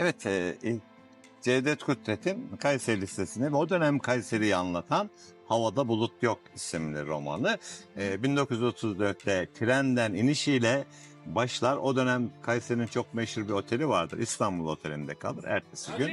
Evet, e, Cevdet Kudret'in Kayseri Lisesi'ni ve o dönem Kayseri'yi anlatan Havada Bulut Yok isimli romanı. E, 1934'te trenden inişiyle başlar. O dönem Kayseri'nin çok meşhur bir oteli vardır. İstanbul Oteli'nde kalır. Ertesi gün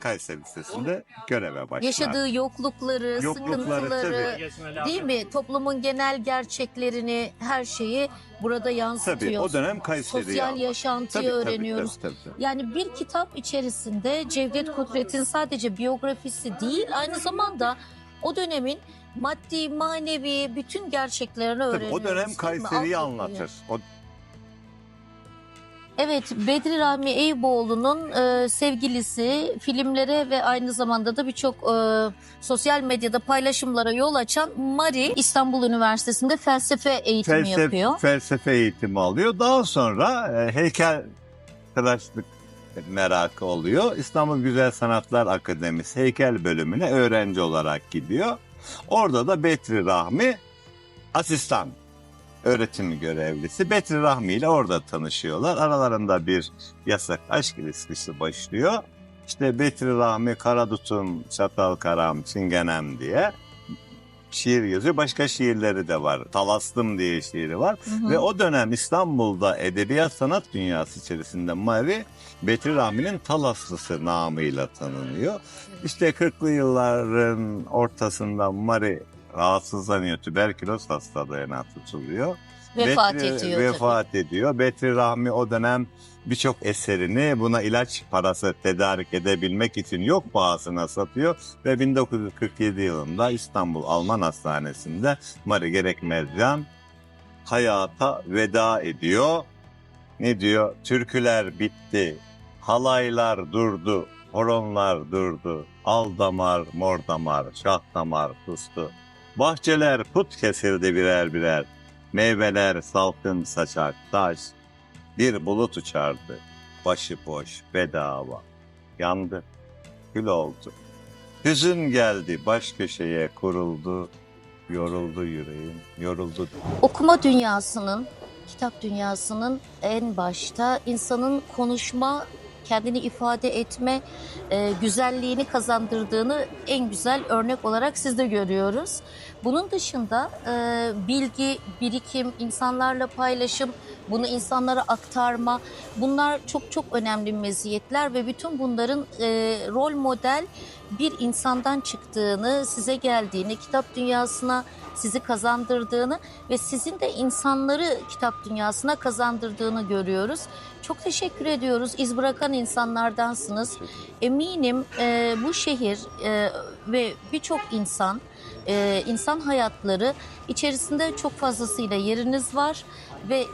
Kayseri Lisesi'nde göreve başlar. Yaşadığı yoklukları, Yoklukları, sıkıntıları, değil mi? Toplumun genel gerçeklerini, her şeyi burada yansıtıyor. Tabii o dönem Kayseri'yi Sosyal anlatır. yaşantıyı Tabii, tabii, öğreniyoruz. tabii, tabii. Yani bir kitap içerisinde Cevdet Kudret'in sadece biyografisi değil, aynı zamanda o dönemin maddi, manevi bütün gerçeklerini Tabii, öğreniyoruz. o dönem mi? Kayseri'yi Altyapıyı. anlatır. O Evet, Bedri Rahmi Eyüboğlu'nun e, sevgilisi filmlere ve aynı zamanda da birçok e, sosyal medyada paylaşımlara yol açan Mari İstanbul Üniversitesi'nde felsefe eğitimi felsefe, yapıyor. felsefe eğitimi alıyor. Daha sonra e, heykel tıraşlık merakı oluyor. İstanbul Güzel Sanatlar Akademisi heykel bölümüne öğrenci olarak gidiyor. Orada da Betri Rahmi asistan öğretim görevlisi. Betri Rahmi ile orada tanışıyorlar. Aralarında bir yasak aşk ilişkisi başlıyor. İşte Betri Rahmi Karadut'un Çatal Karam Çingenem diye şiir yazıyor. Başka şiirleri de var. Talastım diye şiiri var. Hı hı. Ve o dönem İstanbul'da edebiyat sanat dünyası içerisinde Mari Betri Rahmi'nin Talaslısı namıyla tanınıyor. İşte 40'lı yılların ortasında Mari rahatsızlanıyor. Tüberküloz hastalığına tutuluyor. vefat Betri ediyor. tabii. Vefat ediyor. Betri Rahmi o dönem birçok eserini buna ilaç parası tedarik edebilmek için yok pahasına satıyor ve 1947 yılında İstanbul Alman Hastanesi'nde Mari Gerekmezcan hayata veda ediyor. Ne diyor? Türküler bitti, halaylar durdu, horonlar durdu, al damar, mor damar, şah damar kustu. Bahçeler put kesildi birer birer, meyveler salkın saçak taş. Bir bulut uçardı, başı boş, bedava. Yandı, kül oldu. Hüzün geldi, baş köşeye kuruldu, yoruldu yüreğim, yoruldu Okuma dünyasının, kitap dünyasının en başta insanın konuşma, kendini ifade etme e, güzelliğini kazandırdığını en güzel örnek olarak sizde görüyoruz. Bunun dışında e, bilgi, birikim, insanlarla paylaşım, bunu insanlara aktarma bunlar çok çok önemli meziyetler ve bütün bunların e, rol model bir insandan çıktığını, size geldiğini, kitap dünyasına sizi kazandırdığını ve sizin de insanları kitap dünyasına kazandırdığını görüyoruz. Çok teşekkür ediyoruz. İz bırakan insanlardansınız. Eminim e, bu şehir e, ve birçok insan, e, insan hayatları içerisinde çok fazlasıyla yeriniz var ve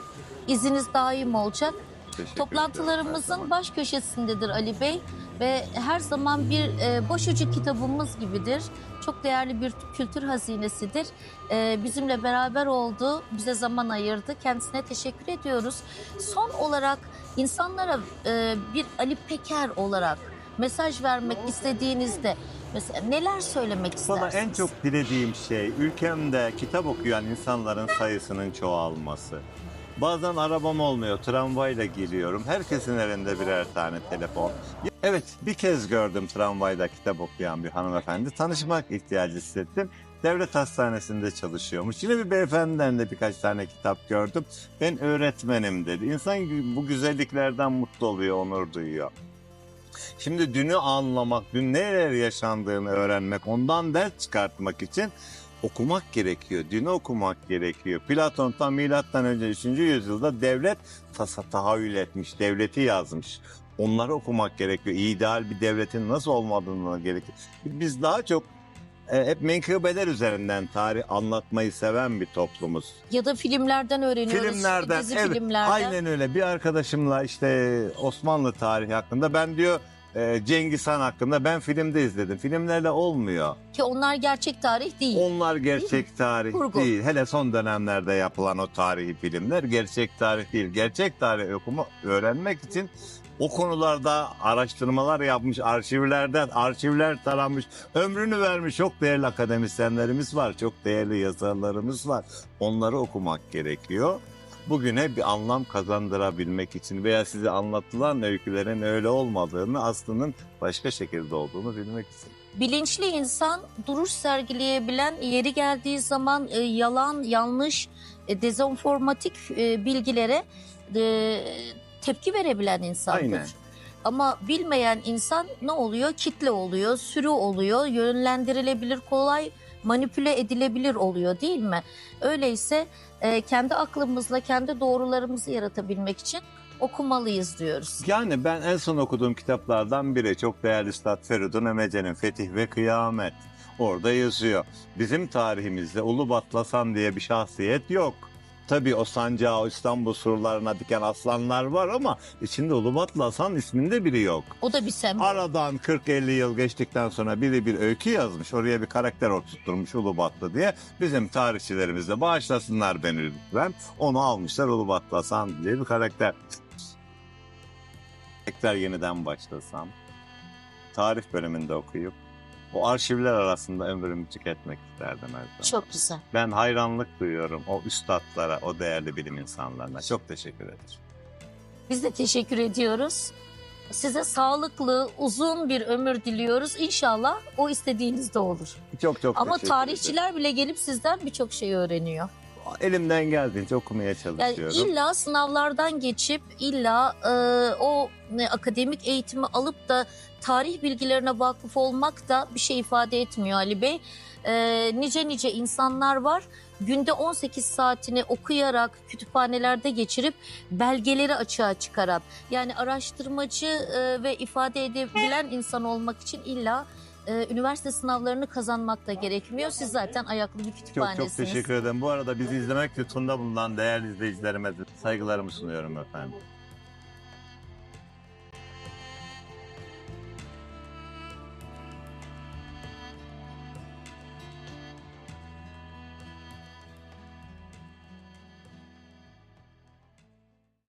iziniz daim olacak. Teşekkür. Toplantılarımızın baş köşesindedir Ali Bey ve her zaman bir e, başucu kitabımız gibidir. Çok değerli bir kültür hazinesidir. E, bizimle beraber oldu, bize zaman ayırdı. Kendisine teşekkür ediyoruz. Son olarak insanlara e, bir Ali Peker olarak mesaj vermek istediğinizde mesela neler söylemek istersiniz? Valla en çok dilediğim şey ülkemde kitap okuyan insanların sayısının çoğalması. Bazen arabam olmuyor, tramvayla geliyorum. Herkesin elinde birer tane telefon. Evet, bir kez gördüm tramvayda kitap okuyan bir hanımefendi. Tanışmak ihtiyacı hissettim. Devlet hastanesinde çalışıyormuş. Yine bir beyefendiden de birkaç tane kitap gördüm. Ben öğretmenim dedi. İnsan bu güzelliklerden mutlu oluyor, onur duyuyor. Şimdi dünü anlamak, dün neler yaşandığını öğrenmek, ondan ders çıkartmak için okumak gerekiyor. Dünü okumak gerekiyor. Platon tam milattan önce 3. yüzyılda devlet tasa tahayyül etmiş, devleti yazmış. Onları okumak gerekiyor. İdeal bir devletin nasıl olmadığını gerekiyor. Biz daha çok e, hep menkıbeler üzerinden tarih anlatmayı seven bir toplumuz. Ya da filmlerden öğreniyoruz. Filmlerden, dizi evet, filmlerden. Aynen öyle. Bir arkadaşımla işte Osmanlı tarihi hakkında ben diyor e, Cengiz Han hakkında ben filmde izledim. Filmlerle olmuyor. Ki onlar gerçek tarih değil. Onlar gerçek tarih Kurgu. değil. Hele son dönemlerde yapılan o tarihi filmler gerçek tarih değil. Gerçek tarih okuma öğrenmek için o konularda araştırmalar yapmış, arşivlerden arşivler taramış, ömrünü vermiş çok değerli akademisyenlerimiz var, çok değerli yazarlarımız var. Onları okumak gerekiyor. Bugüne bir anlam kazandırabilmek için veya size anlatılan öykülerin öyle olmadığını aslının başka şekilde olduğunu bilmek için. bilinçli insan duruş sergileyebilen yeri geldiği zaman e, yalan, yanlış, e, dezenformatik e, bilgilere e, tepki verebilen insandır. Aynen. Ama bilmeyen insan ne oluyor? Kitle oluyor, sürü oluyor, yönlendirilebilir, kolay manipüle edilebilir oluyor değil mi? Öyleyse e, kendi aklımızla kendi doğrularımızı yaratabilmek için okumalıyız diyoruz. Yani ben en son okuduğum kitaplardan biri çok değerli Üstad Feridun Emece'nin Fetih ve Kıyamet. Orada yazıyor. Bizim tarihimizde Ulu Batlasan diye bir şahsiyet yok. Tabii o sancağı o İstanbul surlarına diken aslanlar var ama içinde Ulu Batlasan isminde biri yok. O da bir sembol. Aradan 40-50 yıl geçtikten sonra biri bir öykü yazmış. Oraya bir karakter oturtmuş Ulubatlı diye. Bizim tarihçilerimiz de bağışlasınlar beni lütfen. Onu almışlar Ulubatlı Hasan diye bir karakter. Tekrar yeniden başlasam. Tarih bölümünde okuyup o arşivler arasında ömrümü tüketmek isterdim her zaman. Çok güzel. Ben hayranlık duyuyorum o üstadlara, o değerli bilim insanlarına. Çok teşekkür ederim. Biz de teşekkür ediyoruz. Size sağlıklı, uzun bir ömür diliyoruz. İnşallah o istediğinizde olur. Çok çok Ama teşekkür ederim. tarihçiler bile gelip sizden birçok şey öğreniyor. Elimden geldiğince okumaya Yani çalışıyorum. illa sınavlardan geçip illa e, o e, akademik eğitimi alıp da tarih bilgilerine vakıf olmak da bir şey ifade etmiyor Ali Bey. E, nice nice insanlar var. Günde 18 saatini okuyarak kütüphanelerde geçirip belgeleri açığa çıkaran yani araştırmacı e, ve ifade edebilen insan olmak için illa e, üniversite sınavlarını kazanmak da gerekmiyor. Siz zaten ayaklı bir Çok kütüphanesiniz. çok teşekkür ederim. Bu arada bizi izlemek lütfunda bulunan değerli izleyicilerime saygılarımı sunuyorum efendim.